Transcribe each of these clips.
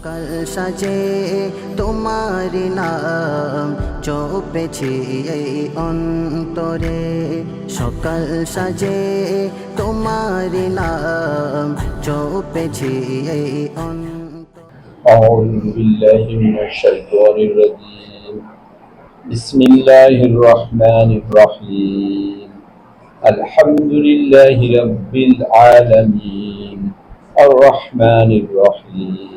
সকাল সাজে তোমার নাম চোপেছি এই অন্তরে সকাল সাজে তোমার নাম চোপেছি এই অন্তরে أعوذ بالله من الشيطان الرجيم بسم الله الرحمن الرحيم الحمد لله رب العالمين الرحمن الرحيم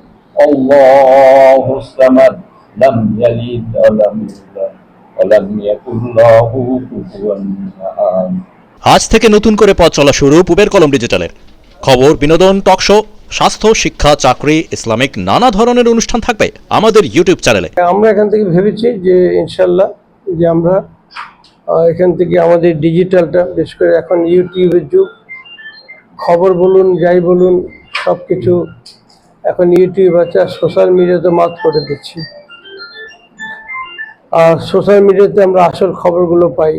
الله الصمد لم يلد ولم يولد ولم يكن له كفوا أحد আজ থেকে নতুন করে পথ চলা শুরু পুবের কলম ডিজিটালের খবর বিনোদন টকশো স্বাস্থ্য শিক্ষা চাকরি ইসলামিক নানা ধরনের অনুষ্ঠান থাকবে আমাদের ইউটিউব চ্যানেলে আমরা এখান থেকে ভেবেছি যে ইনশাল্লাহ যে আমরা আহ, এখান থেকে আমাদের ডিজিটালটা বিশেষ করে এখন ইউটিউবের যুগ খবর বলুন যাই বলুন সব কিছু এখন ইউটিউব আছে আর সোশ্যাল মিডিয়াতে মাত করে দিচ্ছি। আর সোশ্যাল মিডিয়াতে আমরা আসল খবরগুলো পাই।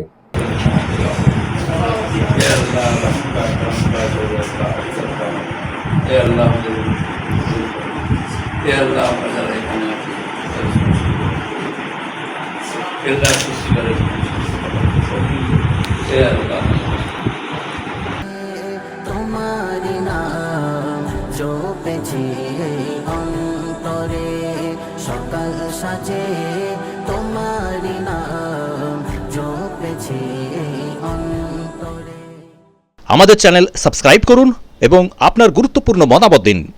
তোমার চোপেছি অন্তরে সকাল সাজে তোমারি নাম জপেছে। আমাদের চ্যানেল সাবস্ক্রাইব করুন এবং আপনার গুরুত্বপূর্ণ মতামত দিন।